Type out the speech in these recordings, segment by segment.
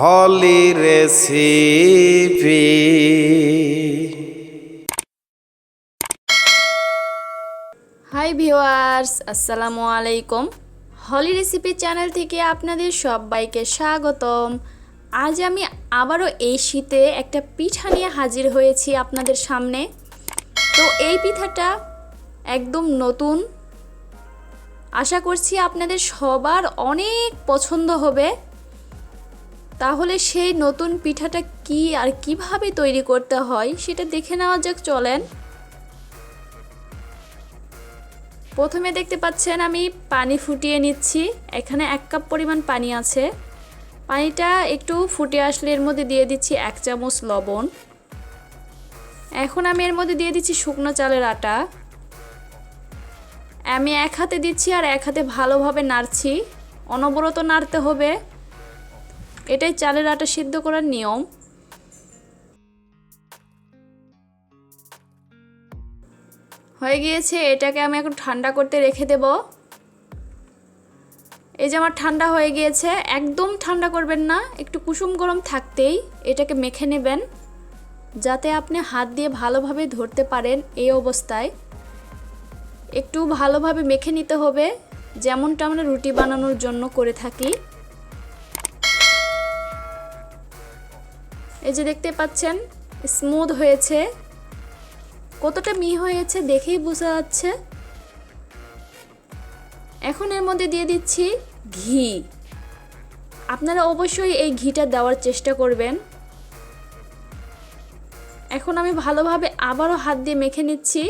হলি recipe. Hi viewers, আসসালামু আলাইকুম। হলি recipe channel থেকে আপনাদের সবাইকে স্বাগতম। আজ আমি আবারও এই শীতে একটা পিঠা নিয়ে হাজির হয়েছি আপনাদের সামনে। তো এই পিঠাটা একদম নতুন। আশা করছি আপনাদের সবার অনেক পছন্দ হবে। তাহলে সেই নতুন পিঠাটা কি আর কীভাবে তৈরি করতে হয় সেটা দেখে নেওয়া যাক, চলেন। প্রথমে দেখতে পাচ্ছেন আমি পানি ফুটিয়ে নিচ্ছি। এখানে এক কাপ পরিমাণ পানি আছে। পানিটা একটু ফুটে আসলে এর মধ্যে দিয়ে দিচ্ছি এক চামচ লবণ। এখন আমি এর মধ্যে দিয়ে দিচ্ছি শুকনো চালের আটা। আমি এক হাতে দিচ্ছি আর এক হাতে ভালোভাবে নাড়ছি। অনবরত নাড়তে হবে। এটাই চালের আটা সিদ্ধ করার নিয়ম। হয়ে গিয়েছে, এটাকে আমি এখন ঠান্ডা করতে রেখে দেব। এই যে আমার ঠান্ডা হয়ে গিয়েছে, একদম ঠান্ডা করবেন না, একটু কুসুম গরম থাকতেই এটাকে মেখে নেবেন, যাতে আপনি হাত দিয়ে ভালোভাবে ধরতে পারেন এই অবস্থায়। একটু ভালোভাবে মেখে নিতে হবে, যেমনটা আমরা রুটি বানানোর জন্য করে থাকি। এই যে দেখতে পাচ্ছেন স্মুথ হয়েছে। কতটা মি হয়েছে দেখেই বোঝা যাচ্ছে। এখন এর মধ্যে দিয়ে দিচ্ছি ঘি। আপনারা অবশ্যই এই ঘিটা দেওয়ার চেষ্টা করবেন। এখন আমি ভালোভাবে আবারও হাত দিয়ে মেখে নিচ্ছি।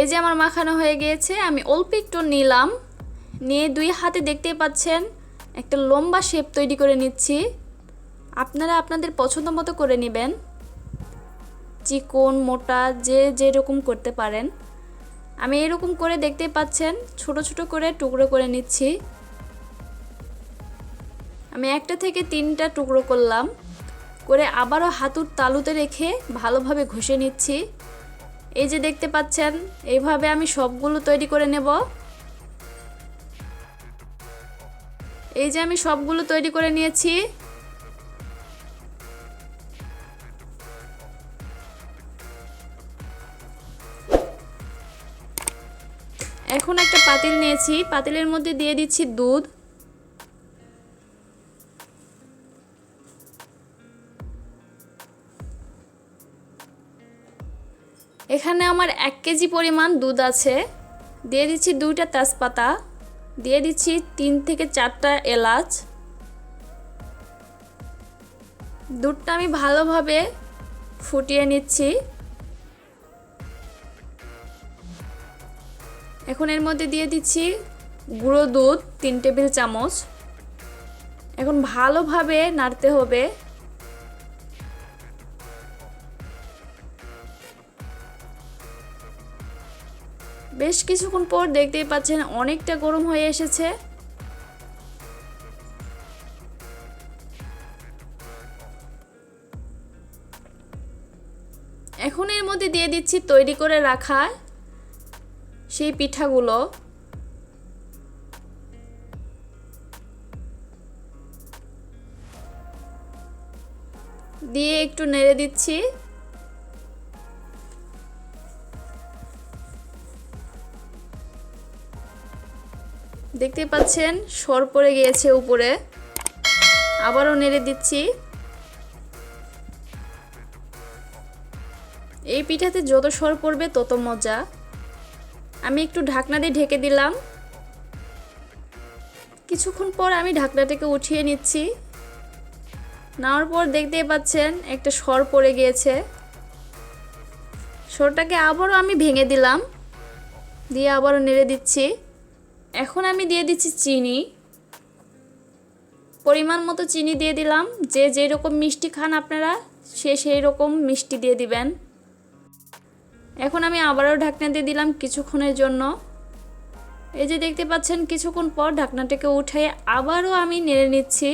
এই যে আমার মাখানো হয়ে গিয়েছে, আমি অল্প একটু নিলাম। নিয়ে দুই হাতে দেখতেই পাচ্ছেন একটা লম্বা শেপ তৈরি করে নিচ্ছি। আপনারা আপনাদের পছন্দ মতো করে নেবেন। চিকন মোটা, যে যেরকম করতে পারেন। আমি এরকম করে দেখতে পাচ্ছেন, ছোট ছোট করে টুকরো করে নিচ্ছি। আমি একটা থেকে তিনটা টুকরো করলাম। করে আবারও হাতুর তালুতে রেখে ভালোভাবে ঘষে নিচ্ছি। এই যে দেখতে পাচ্ছেন, এইভাবে আমি সবগুলো তৈরি করে নেব। এই যে আমি সবগুলো তৈরি করে নিয়েছি। এখন একটা পাতিল নিয়েছি। পাতিলের মধ্যে দিয়ে দিচ্ছি দুধ। এখানে আমার এক কেজি পরিমাণ দুধ আছে। দিয়ে দিচ্ছি দুইটা তেজপাতা। দিয়ে দিচ্ছি তিন থেকে চারটা এলাচ। দুধটা আমি ভালোভাবে ফুটিয়ে নিচ্ছি। এখন এর মধ্যে দিয়ে দিচ্ছি গুঁড়ো দুধ, তিন টেবিল চামচ। এখন ভালোভাবে নাড়তে হবে। বেশ কিছুক্ষণ পর দেখতেই পাচ্ছেন অনেকটা গরম হয়ে এসেছে। এখন এর মধ্যে দিয়ে দিচ্ছি তৈরি করে রাখা সেই পিঠাগুলো। দিয়ে একটু নেড়ে দিচ্ছি। দেখতে পাচ্ছেন, সর পড়ে গিয়েছে উপরে। আবারও নেড়ে দিচ্ছি। এই পিঠাতে যত সর পড়বে, তত মজা। আমি একটু ঢাকনা দিয়ে ঢেকে দিলাম। কিছুক্ষণ পর আমি ঢাকনাটাকে উঠিয়ে নিচ্ছি। নেওয়ার পর দেখতেই পাচ্ছেন, একটা সর পড়ে গিয়েছে। সরটাকে আবারও আমি ভেঙে দিলাম। দিয়ে আবারও নেড়ে দিচ্ছি। এখন আমি দিয়ে দিচ্ছি চিনি। পরিমাণ মতো চিনি দিয়ে দিলাম। যে যেই রকম মিষ্টি খান আপনারা, সে সেই রকম মিষ্টি দিয়ে দিবেন। এখন আমি আবারও ঢাকনা দিয়ে দিলাম কিছুক্ষণের জন্য। এই যে দেখতে পাচ্ছেন, কিছুক্ষণ পর ঢাকনাটাকে উঠে আবারও আমি নেড়ে নিচ্ছি।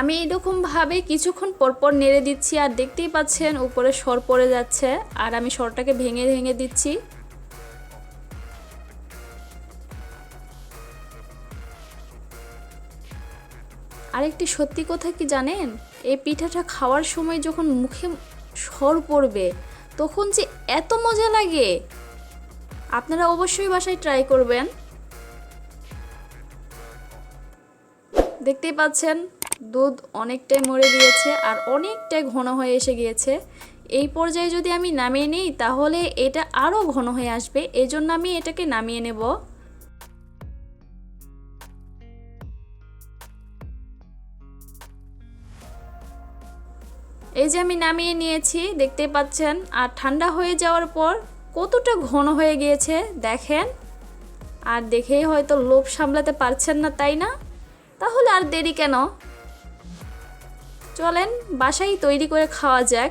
আমি এরকমভাবে কিছুক্ষণ পরপর নেড়ে দিচ্ছি, আর দেখতেই পাচ্ছেন উপরে সর পড়ে যাচ্ছে, আর আমি সরটাকে ভেঙে ভেঙে দিচ্ছি। আরেকটি সত্যি কথা কি জানেন? এই পিঠাটা খাওয়ার সময় যখন মুখে সর পড়বে, তখন যে এত মজা লাগে। আপনারা অবশ্যই বাসায় ট্রাই করবেন। দেখতেই পাচ্ছেন, দুধ অনেকটাই মরে গিয়েছে আর অনেকটাই ঘন হয়ে এসে গিয়েছে। এই পর্যায়ে যদি আমি নামিয়ে নিই, তাহলে এটা আরও ঘন হয়ে আসবে। এই জন্য আমি এটাকে নামিয়ে নেব। এই যে আমি নামিয়ে নিয়েছি দেখতে পাচ্ছেন। আর ঠান্ডা হয়ে যাওয়ার পর কতটা ঘন হয়ে গিয়েছে, দেখেন। আর দেখেই হয়তো লোভ সামলাতে পারছেন না, তাই না? তাহলে আর দেরি কেন? চলেন, বাসায় তৈরি করে খাওয়া যাক।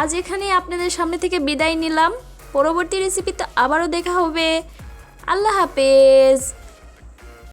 আজ এখানে আপনাদের সামনে থেকে বিদায় নিলাম। পরবর্তী রেসিপিতে আবারও দেখা হবে। আল্লাহ হাফেজ।